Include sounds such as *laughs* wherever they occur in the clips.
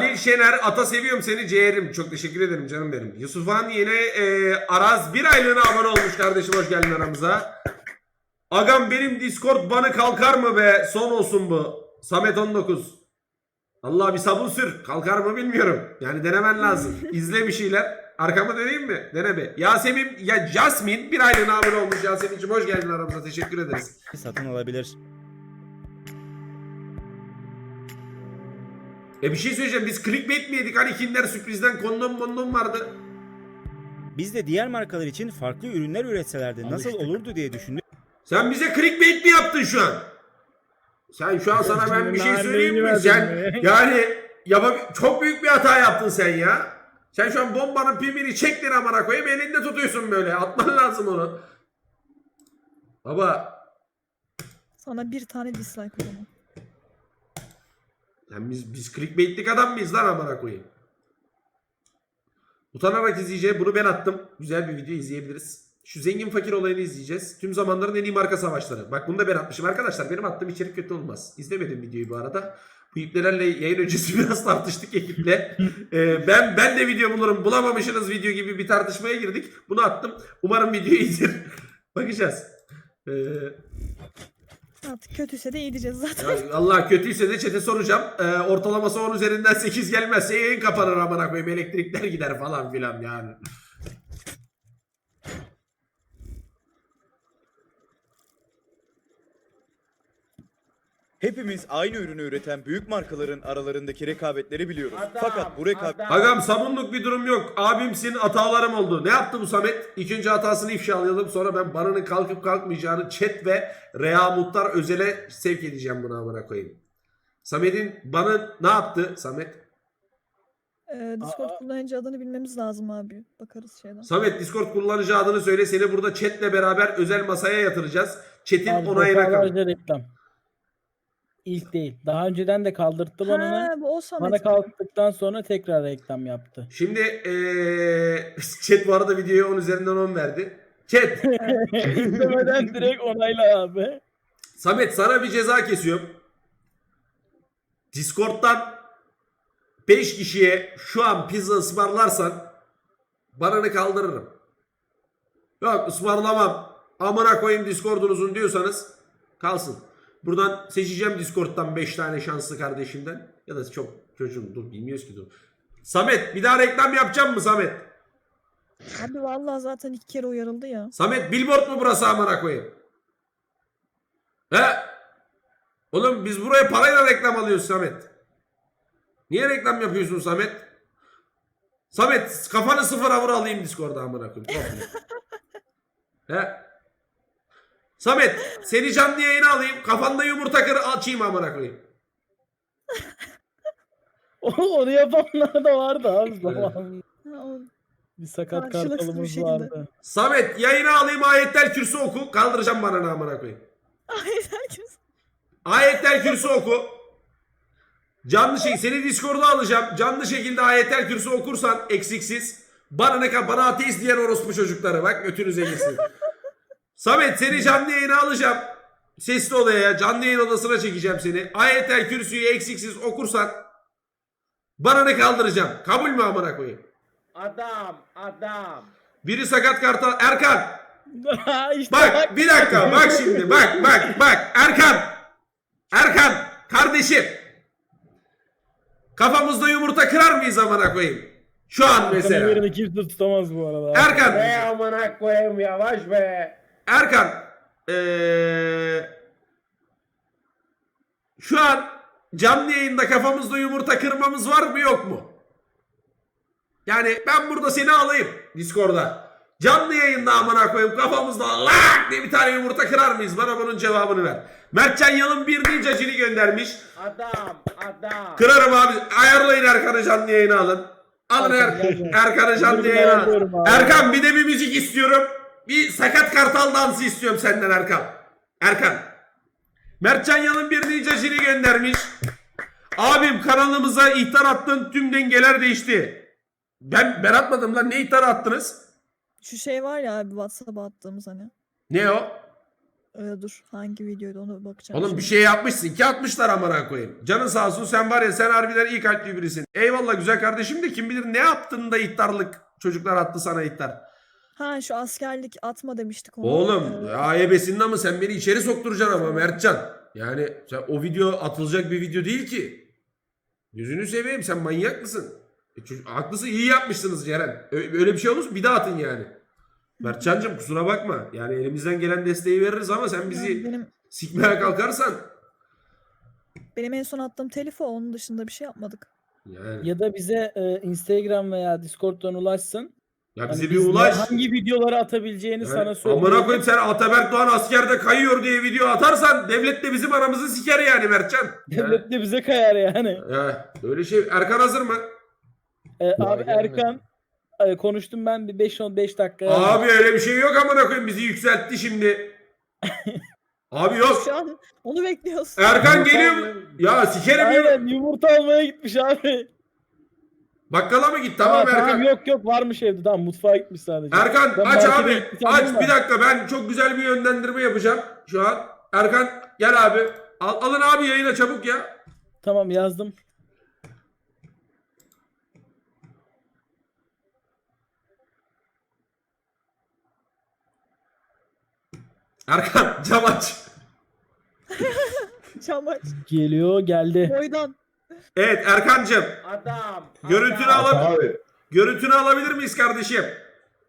Halil Şener ata seviyorum seni ciğerim. Çok teşekkür ederim canım benim. Yusufhan yine e, Araz bir aylığına abone olmuş kardeşim hoş geldin aramıza. Agam benim Discord banı kalkar mı be? Son olsun bu. Samet 19. Allah bir sabun sür. Kalkar mı bilmiyorum. Yani denemen lazım. *laughs* İzle bir şeyler. Arkama döneyim mi? Dene be. Yasemin, ya Jasmine bir aylığına abone olmuş. Yasemin'cim hoş geldin aramıza. Teşekkür ederiz. satın alabilir. E bir şey söyleyeceğim. Biz clickbait mi yedik? Hani Kinder sürprizden kondom kondom vardı. Biz de diğer markalar için farklı ürünler üretselerdi nasıl Alıştık. olurdu diye düşündük. Sen bize clickbait mi yaptın şu an? Sen şu an sana ben bir şey söyleyeyim mi? Sen *laughs* yani yapa- çok büyük bir hata yaptın sen ya. Sen şu an bombanın pimini çektin amına koyayım elinde tutuyorsun böyle. Atman lazım onu. Baba Sana bir tane dislike o zaman. Yani biz, biz clickbaitlik adam mıyız lan amına koyayım? Utanarak izleyeceğim. Bunu ben attım. Güzel bir video izleyebiliriz. Şu zengin fakir olayını izleyeceğiz. Tüm zamanların en iyi marka savaşları. Bak bunu da ben atmışım arkadaşlar. Benim attığım içerik kötü olmaz. İzlemedim videoyu bu arada. Bu ipnelerle yayın öncesi *laughs* biraz tartıştık ekiple. *laughs* Ee, ben ben de video bulurum. Bulamamışsınız video gibi bir tartışmaya girdik. Bunu attım. Umarım video iyidir. *laughs* Bakacağız. Ee, Artık kötüyse de iyi diyeceğiz zaten. ya Allah kötüyse de çete soracağım. Ee, ortalaması 10 üzerinden 8 gelmezse yayın kapanır amına koyayım. Elektrikler gider falan filan yani. Hepimiz aynı ürünü üreten büyük markaların aralarındaki rekabetleri biliyoruz. Fakat bu rekabet Agam sabunluk bir durum yok. Abimsin hatalarım oldu. Ne yaptı bu Samet? İlk önce hatasını ifşalayalım. Sonra ben Bana'nın kalkıp kalkmayacağını chat ve Rea Muhtar Özel'e sevk edeceğim bunu amına koyayım. Samet'in Ban'ı ne yaptı Samet? Ee, Discord kullanıcı adını bilmemiz lazım abi. Bakarız şeyden. Samet Discord kullanıcı adını söyle. Seni burada chatle beraber özel masaya yatıracağız. Chat'in onayına kal. reklam. İlk değil. Daha önceden de kaldırttı bana. Ha bu o Bana kalktıktan sonra tekrar reklam yaptı. Şimdi eee *laughs* chat bu arada videoya 10 üzerinden 10 verdi. Chat *laughs* İzlemeden direkt onayla abi. Samet sana bir ceza kesiyorum. Discord'dan 5 kişiye şu an pizza ısmarlarsan bananı kaldırırım. Yok ısmarlamam. Amına koyayım Discord'unuzun diyorsanız kalsın. Buradan seçeceğim Discord'dan 5 tane şanslı kardeşimden. Ya da çok çocuğum dur bilmiyoruz ki dur. Samet bir daha reklam yapacağım mı Samet? Abi vallahi zaten iki kere uyarıldı ya. Samet billboard mu burası amına koyayım? He? Oğlum biz buraya parayla reklam alıyoruz Samet. Niye reklam yapıyorsun Samet? Samet kafanı sıfıra vur alayım Discord'a amına koyayım. *laughs* He? Samet seni canlı yayına alayım kafanda yumurta kır açayım amına koyayım. *laughs* Onu yapanlar da vardı abi zamanında. Bir sakat Karşılıksız bir kartalımız şekilde. vardı. Samet yayına alayım ayetler kürsü oku kaldıracağım bana amına koyayım. Ay herkes. Ayetler kürsü oku. Canlı şey seni Discord'a alacağım. Canlı şekilde ayetler kürsü okursan eksiksiz. Bana ne kadar bana ateist diyen orospu çocukları bak götünüze gitsin. *laughs* Samet seni canlı yayına alacağım. Sesli odaya canlı yayın odasına çekeceğim seni. Ayetler kürsüyü eksiksiz okursan bana ne kaldıracağım. Kabul mü amına koyayım? Adam, adam. Biri sakat kartal. Erkan *laughs* işte Bak bir dakika bak şimdi bak bak bak Erkan Erkan kardeşim Kafamızda yumurta kırar mıyız amına koyayım? Şu an mesela. Kimse tutamaz bu arada. Erkan Be amına koyayım yavaş be. Erkan ee, şu an canlı yayında kafamızda yumurta kırmamız var mı yok mu? Yani ben burada seni alayım Discord'da. Canlı yayında amına koyayım kafamızda lak diye bir tane yumurta kırar mıyız? Bana bunun cevabını ver. Mertcan Yalın bir ninja cini göndermiş. Adam, adam. Kırarım abi. Ayarlayın Erkan'ı canlı yayına alın. Alın er Erkan'ı canlı yayına alın. Erkan bir de bir müzik istiyorum. Bir sakat kartal dansı istiyorum senden Erkan. Erkan. Mertcan Yalın bir ninja cini göndermiş. Abim kanalımıza ihtar attın tüm dengeler değişti. Ben ben atmadım lan ne ihtar attınız? Şu şey var ya abi WhatsApp'a attığımız hani. Ne o? Ee, dur hangi videoydu onu bakacağım. Oğlum bir şey yapmışsın ki atmışlar amına koyayım. Canın sağ olsun sen var ya sen harbiden iyi kalpli birisin. Eyvallah güzel kardeşim de kim bilir ne yaptın da ihtarlık çocuklar attı sana ihtar. Ha şu askerlik atma demiştik onu. Oğlum Ee, ya ebesinden ama sen beni içeri sokturacaksın ama Mertcan. Yani sen, o video atılacak bir video değil ki. Gözünü seveyim sen manyak mısın? E, çocuk, haklısın iyi yapmışsınız Ceren. Ö- Öyle bir şey olursa bir daha atın yani. Mertcan'cığım kusura bakma. Yani elimizden gelen desteği veririz ama sen bizi yani benim sikmeye kalkarsan. benim en son attığım telif o. Onun dışında bir şey yapmadık. Yani. Ya da bize e, Instagram veya Discord'dan ulaşsın. Ya Hani bize biz bir ne- ulaş. Hangi videoları atabileceğini Yani sana söyleyeyim. amına koyayım sen Ataberk Doğan askerde kayıyor diye video atarsan devlet de bizim aramızı siker yani Mertcan. Ya, Devlet de bize kayar yani. ya, öyle şey. Erkan hazır mı? E, abi gelmedi. Erkan e, konuştum ben bir 5-5 dakika. Abi öyle bir şey yok amına koyayım bizi yükseltti şimdi. *laughs* Abi yok. Şu an onu bekliyoruz. Erkan geliyor mu? Ya sikerim yok. Aynen yumurta almaya gitmiş abi. Bakkala mı git? Tamam Aa, Erkan. yok yok varmış evde tamam mutfağa gitmiş sadece. Erkan Ben aç abi. gitti Aç bir dakika ben çok güzel bir yönlendirme yapacağım şu an. Erkan gel abi. Al, alın abi yayına çabuk ya. Tamam yazdım. Erkan cam aç. *laughs* Çamaç. Geliyor geldi. Boydan. Evet Erkancığım Adam. görüntünü adam. alabilir Abi Görüntünü alabilir miyiz kardeşim?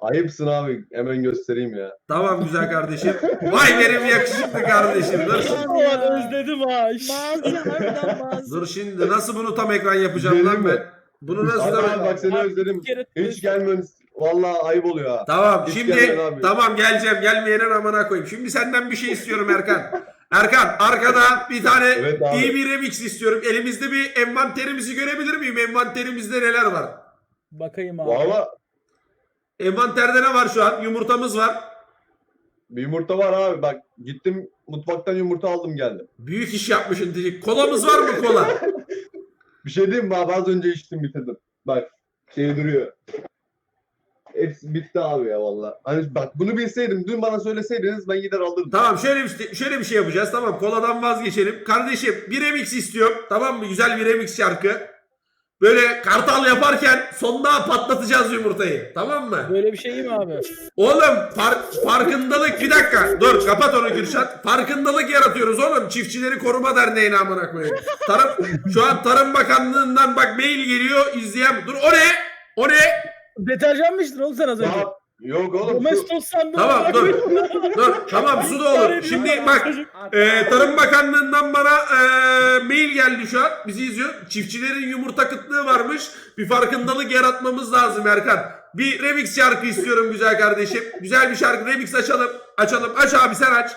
ayıpsın abi. Hemen göstereyim ya. Tamam güzel kardeşim. Vay benim yakışıklı kardeşim. Dur. Ulan özledim ha. Mazi harbiden mazi. Dur şimdi nasıl bunu tam ekran yapacağım lan mi? ben? Bunu nasıl Abi, tam... abi bak seni Abi, özledim. Hiç gelmiyorsun. Vallahi ayıp oluyor ha. Tamam Hiç şimdi tamam geleceğim gelmeyene amına koyayım. Şimdi senden bir şey istiyorum Erkan. Erkan arkada bir tane Evet abi. iyi bir remix istiyorum. Elimizde bir envanterimizi görebilir miyim? Envanterimizde neler var? Bakayım abi. Valla Envanterde ne var şu an? Yumurtamız var. bir yumurta var abi. Bak gittim mutfaktan yumurta aldım geldim. Büyük iş yapmışsın diyecek. Kolamız var mı kola? *laughs* Bir şey diyeyim mi abi? Az önce içtim bitirdim. Bak şey duruyor. Hepsi bitti abi ya valla. Hani bak bunu bilseydim, dün bana söyleseydiniz ben gider alırdım. Tamam şöyle bir şey- şöyle bir şey yapacağız. Tamam koladan vazgeçelim. Kardeşim bir remix istiyorum. Tamam mı? Güzel bir remix şarkı. Böyle kartal yaparken sonunda patlatacağız yumurtayı. Tamam mı? Böyle bir şey iyi mi abi? Oğlum par- farkındalık bir dakika. Dur kapat onu Kürşat. Farkındalık yaratıyoruz oğlum. Çiftçileri Koruma Derneği'ne amına koyayım. Tarım, şu an Tarım Bakanlığı'ndan bak mail geliyor izleyen. Dur o ne? O ne? Deterjan mı içtin oğlum sen az önce? Ya, yok oğlum. Domestos sandım. Tamam dur. Dur tamam su da olur. Şimdi bak e, Tarım Bakanlığı'ndan bana e, mail geldi şu an. Bizi izliyor. Çiftçilerin yumurta kıtlığı varmış. Bir farkındalık yaratmamız lazım Erkan. Bir remix şarkı istiyorum güzel kardeşim. Güzel bir şarkı remix açalım. Açalım. Aç abi sen aç.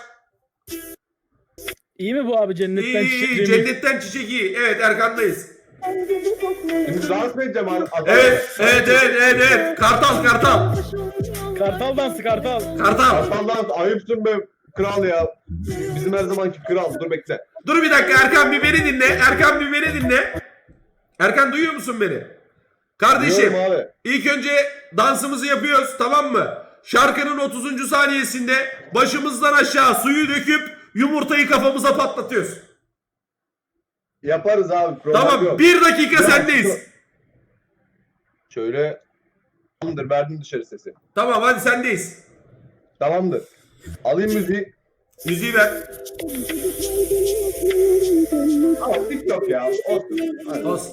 İyi mi bu abi cennetten İyi, çiçek iyi, remix? cennetten çiçek iyi. Evet Erkan'dayız. Şimdi dans mı edeceğim abi? Evet, evet, evet, evet, evet. Kartal, kartal. Kartal dansı kartal. Kartal. Kartal dans ayıpsın be kral ya. Bizim her zamanki kral. Dur bekle. Dur bir dakika Erkan bir beni dinle. Erkan bir beni dinle. Erkan duyuyor musun beni? Kardeşim Biliyorum abi. ilk önce dansımızı yapıyoruz tamam mı? Şarkının 30. saniyesinde başımızdan aşağı suyu döküp yumurtayı kafamıza patlatıyoruz. Yaparız abi. problem Tamam yok. bir dakika Ya, sendeyiz. Şöyle. Tamamdır verdim dışarı sesi. Tamam hadi sendeyiz. Tamamdır. Alayım müziği. Müziği ver. Al TikTok ya. Olsun. Hadi. Olsun.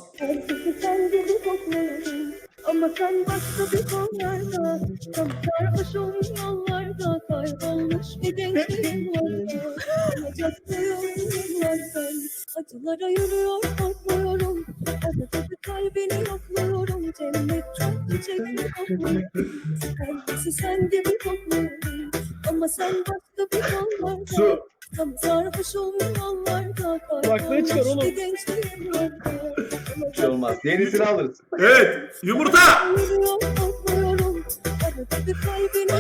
Ama sen başka bir kollarda Tam sarhoşum yollarda Kaybolmuş bir vardı Yacaklıyım yıllardan Acılara yürüyor korkmuyorum bir kalbini yokluyorum Cennet çok çiçekli kokluyorum Kendisi sen gibi kokluyorum Ama sen başka bir kollarda Su. Tam sarhoşum yollarda Kulaklığı çıkar oğlum. bir Bir şey olmaz. Yenisini alırız. Evet yumurta. Yürüyor, korkmuyorum. Bir kalbini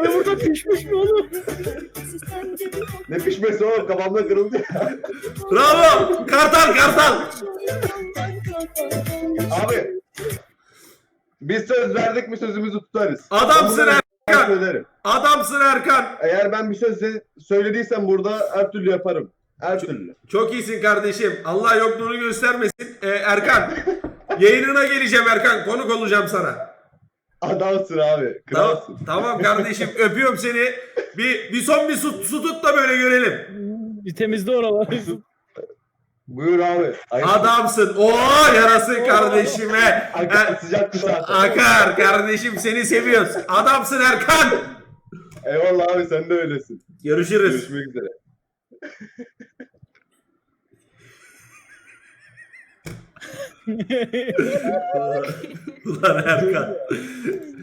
Ay burada pişmiş mi oğlum? Ne pişmesi oğlum kafamda kırıldı. Bravo. Kartal kartal. Abi. Biz söz verdik mi sözümüzü tutarız. Adamsın Bunları- ha. söylerim. Adamsın Erkan. Eğer ben bir söz söylediysem burada her türlü yaparım. Her türlü. Çok iyisin kardeşim. Allah yokluğunu göstermesin. Ee, Erkan. *laughs* yayınına geleceğim Erkan. Konuk olacağım sana. Adamsın abi. Tamam, Kralsın. tamam kardeşim. Öpüyorum seni. Bir, bir son bir su, su tut da böyle görelim. Bir temizle oraları. Buyur abi. Ay, Adamsın. Oo yarasın kardeşime. Akar Er- sıcak bir saat. Akar kardeşim seni seviyoruz. Adamsın Erkan. Eyvallah abi sen de öylesin. Görüşürüz. Görüşmek üzere. *laughs* Ulan Erkan. *laughs*